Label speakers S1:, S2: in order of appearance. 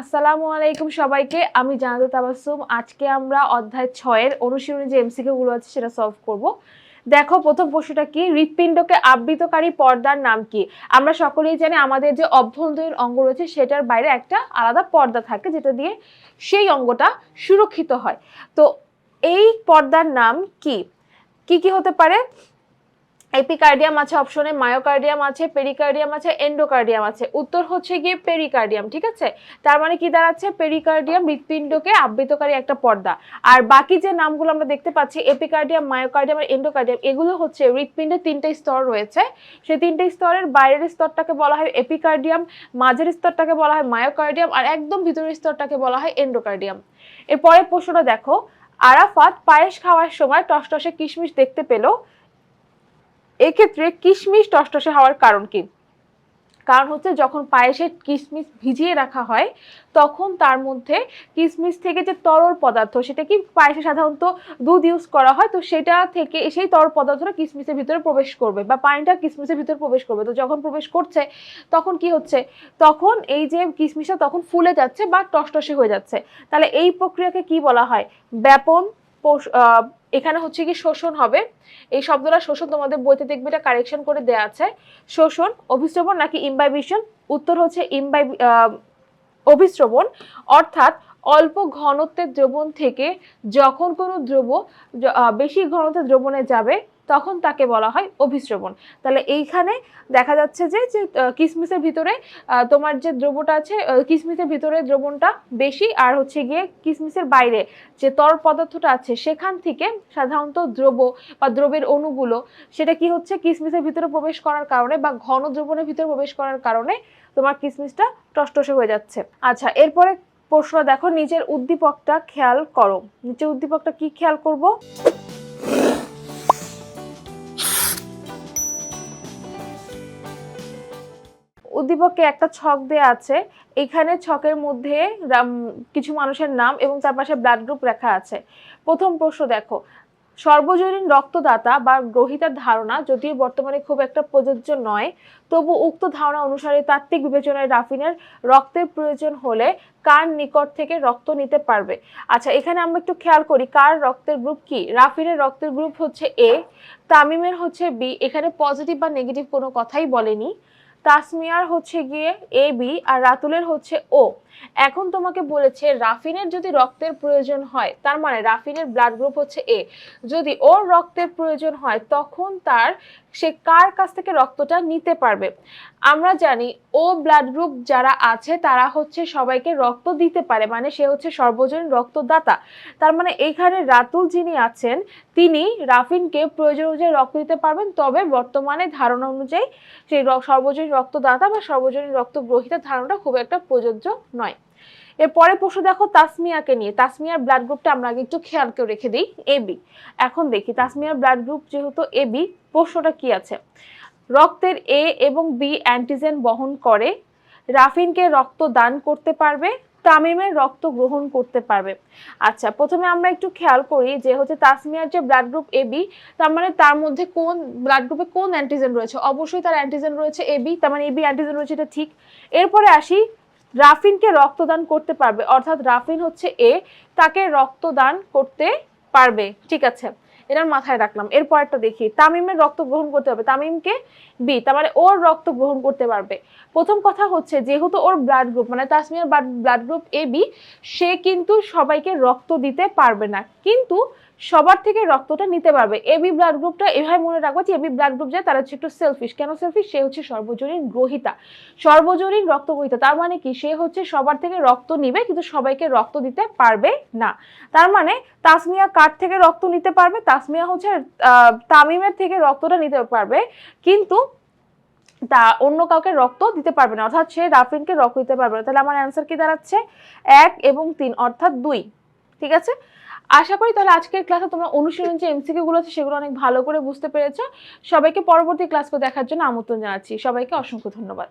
S1: আসসালামু আলাইকুম সবাইকে, আমি জানাদু তাবাসুম আজকে আমরা অধ্যায় ছয়ের অনুশীলনী যে এমসিকিউ গুলো আছে সেটা সলভ করব। দেখো, প্রথম প্রশ্নটা কি? হৃৎপিণ্ডকে আবৃতকারী পর্দার নাম কি? আমরা সকলেই জানি আমাদের যে অভ্যন্তরীণ অঙ্গ রয়েছে সেটার বাইরে একটা আলাদা পর্দা থাকে যেটা দিয়ে সেই অঙ্গটা সুরক্ষিত হয়। তো এই পর্দার নাম কি? কি কি হতে পারে? এপিকার্ডিয়াম আছে অপশনে, মায়োকার্ডিয়াম আছে, পেরিকার্ডিয়াম আছে, এন্ডোকার্ডিয়াম আছে। উত্তর হচ্ছে গিয়ে পেরিকার্ডিয়াম, ঠিক আছে? তার মানে কি দাঁড়াচ্ছে? পেরিকার্ডিয়াম হৃৎপিণ্ডকে আবৃতকারী একটা পর্দা। আর বাকি যে নামগুলো আমরা দেখতে পাচ্ছি, এপিকার্ডিয়াম, মায়োকার্ডিয়াম আর এন্ডোকার্ডিয়াম, এগুলো হচ্ছে হৃৎপিণ্ডের তিনটে স্তর রয়েছে। সেই তিনটে স্তরের বাইরের স্তরটাকে বলা হয় এপিকার্ডিয়াম, মাঝের স্তরটাকে বলা হয় মায়োকার্ডিয়াম, আর একদম ভিতরের স্তরটাকে বলা হয় এন্ডোকার্ডিয়াম। এরপরের প্রশ্নটা দেখো, আরাফাত পায়েস খাওয়ার সময় টসটসে কিশমিশ দেখতে পেল। এক্ষেত্রে কিশমিশ টসটসে হওয়ার কারণ কি? কারণ হচ্ছে যখন পায়েসে কিশমিশ ভিজিয়ে রাখা হয়, তখন তার মধ্যে কিশমিশ থেকে যে তরল পদার্থ, সেটা কি পায়েসে সাধারণত দুধ ইউজ করা হয়, তো সেটা থেকে সেই তরল পদার্থটা কিশমিশের ভিতরে প্রবেশ করবে বা পানিটা কিশমিশের ভিতরে প্রবেশ করবে। তো যখন প্রবেশ করছে, তখন কি হচ্ছে? তখন এই যে কিশমিশটা তখন ফুলে যাচ্ছে বা টসটসে হয়ে যাচ্ছে। তাহলে এই প্রক্রিয়াকে কি বলা হয়? ব্যাপন এখানে হচ্ছে কি শোষণ হবে। এই শব্দটা শোষণ তোমাদের বইতে দেখবে এটা কারেকশন করে দেয়া আছে। শোষণ, অভিশ্রবণ নাকি ইম্বাইবিশন উত্তর হচ্ছে ইম্বাই অভিশ্রবণ। অর্থাৎ অল্প ঘনত্বের দ্রবণ থেকে যখন কোনো দ্রব্য বেশি ঘনত্বের দ্রবণে যাবে তখন তাকে বলা হয় অভিশ্রবণ তাহলে এইখানে দেখা যাচ্ছে যে যে কিসমিসের ভিতরে তোমার যে দ্রব্যটা আছে কিসমিসের ভিতরে দ্রবণটা বেশি, আর হচ্ছে গিয়ে কিসমিসের বাইরে যে তর পদার্থটা আছে, সেখান থেকে সাধারণত দ্রব্য বা দ্রবের অণুগুলো, সেটা কি হচ্ছে? কিসমিসের ভিতরে প্রবেশ করার কারণে বা ঘন দ্রবণের ভিতরে প্রবেশ করার কারণে তোমার কিসমিসটা টসটসে হয়ে যাচ্ছে। আচ্ছা এরপরে প্রশ্ন দেখো, নিজের উদ্দীপকটা খেয়াল করো। নিচের উদ্দীপকটা কি খেয়াল করব? উদ্দীপকে একটা ছক দেয়া আছে। এখানে ছকের মধ্যে কিছু মানুষের নাম এবং তার পাশে ব্লাড গ্রুপ লেখা আছে। প্রথম প্রশ্ন দেখো, সর্বজনীন রক্তদাতা বা গ্রহিতার ধারণা যদিও বর্তমানে খুব একটা প্রযোজ্য নয়, তবু উক্ত ধারণা অনুসারে তাত্ত্বিক বিবেচনায় রাফিনের রক্তের প্রয়োজন হলে কার নিকট থেকে রক্ত নিতে পারবে? আচ্ছা এখানে আমরা একটু খেয়াল করি, কার রক্তের গ্রুপ কি? রাফিনের রক্তের গ্রুপ হচ্ছে এ, তামিমের হচ্ছে বি, এখানে পজিটিভ বা নেগেটিভ কোনো কথাই বলেনি। তাসমিয়ার হচ্ছে গিয়ে এ বি আর রাতুলের হচ্ছে ও এখন তোমাকে বলেছে, রাফিনের যদি রক্তের প্রয়োজন হয়, তার মানে রাফিনের ব্লাড গ্রুপ হচ্ছে এ যদি ওর রক্তের প্রয়োজন হয়, তখন তার, সে কার কাছ থেকে রক্তটা নিতে পারবে? আমরা জানি ও ব্লাড গ্রুপ যারা আছে, তারা হচ্ছে সবাইকে রক্ত দিতে পারে মানে সে হচ্ছে সর্বজনীন রক্তদাতা। তার মানে এইখানে রাতুল যিনি আছেন, তিনি রাফিনকে প্রয়োজন অনুযায়ী রক্ত দিতে পারবেন, তবে বর্তমানে ধারণা অনুযায়ী সেই সর্বজনীন রক্তদাতা বা সর্বজনীন রক্ত গ্রহিতার ধারণাটা খুব একটা প্রযোজ্য নয়। এরপরে প্রশ্ন দেখো তাসমিয়াকে নিয়ে। তাসমিয়ার ব্লাড গ্রুপটা আমরা আগে একটু খেয়াল করে রেখে দিই। এবি এখন দেখি তাসমিয়ার ব্লাড গ্রুপ যেহেতু এবি প্রশ্নটা কি আছে? রক্তের এ এবং বি অ্যান্টিজেন বহন করে। রাফিনকে রক্ত দান করতে পারবে। তামিমের রক্ত গ্রহণ করতে পারবে। আচ্ছা প্রথমে আমরা একটু খেয়াল করি যে হচ্ছে তাসমিয়ার যে ব্লাড গ্রুপ এবি তার মানে তার মধ্যে কোন ব্লাড গ্রুপে কোন অ্যান্টিজেন রয়েছে? অবশ্যই তার অ্যান্টিজেন রয়েছে এবি তার মানে এবি অ্যান্টিজেন রয়েছে, এটা ঠিক। এরপরে আসি, রাফিনকে রক্তদান করতে পারবে, অর্থাৎ রাফিন হচ্ছে এ তাকে রক্তদান করতে পারবে। ঠিক আছে। এটার মাথায় রাখলাম। এরপর একটা দেখি, তামিমের রক্ত গ্রহণ করতে হবে। তামিমকে বি তার মানে ওর রক্ত গ্রহণ করতে পারবে। প্রথম কথা হচ্ছে, যেহেতু ওর ব্লাড গ্রুপ মানে তাসমিয়ার ব্লাড গ্রুপ এ বি সে কিন্তু সবাইকে রক্ত দিতে পারবে না। কিন্তু সবার থেকে রক্তটা নিতে পারবে। এবি ব্লাড গ্রুপটা এভাবে মনে রাখব যে এবি ব্লাড গ্রুপ যায়, তারা হচ্ছে একটু সেলফিশ কেন সেলফিশ সে হচ্ছে সর্বজনীন গ্রহিতা। সর্বজনীন রক্ত গ্রহিতা। তার মানে কি? সে হচ্ছে সবার থেকে রক্ত নিবে, কিন্তু সবাইকে রক্ত দিতে পারবে না। তার মানে তাসমিয়া কার থেকে রক্ত নিতে পারবে? তাসমিয়া হচ্ছে তামিমের থেকে রক্তটা নিতে পারবে, কিন্তু তা অন্য কাউকে রক্ত দিতে পারবে না, অর্থাৎ সে রাফিনকে রক্ত দিতে পারবে না। তাহলে আমার অ্যান্সার কি দাঁড়াচ্ছে? এক এবং তিন, অর্থাৎ দুই। ঠিক আছে? আশা করি তাহলে আজকের ক্লাসে তোমরা অনুশীলন যে এমসিকিউ গুলো আছে, সেগুলো অনেক ভালো করে বুঝতে পেরেছ। সবাইকে পরবর্তী ক্লাসকে দেখার জন্য আমন্ত্রণ জানাচ্ছি। সবাইকে অসংখ্য ধন্যবাদ।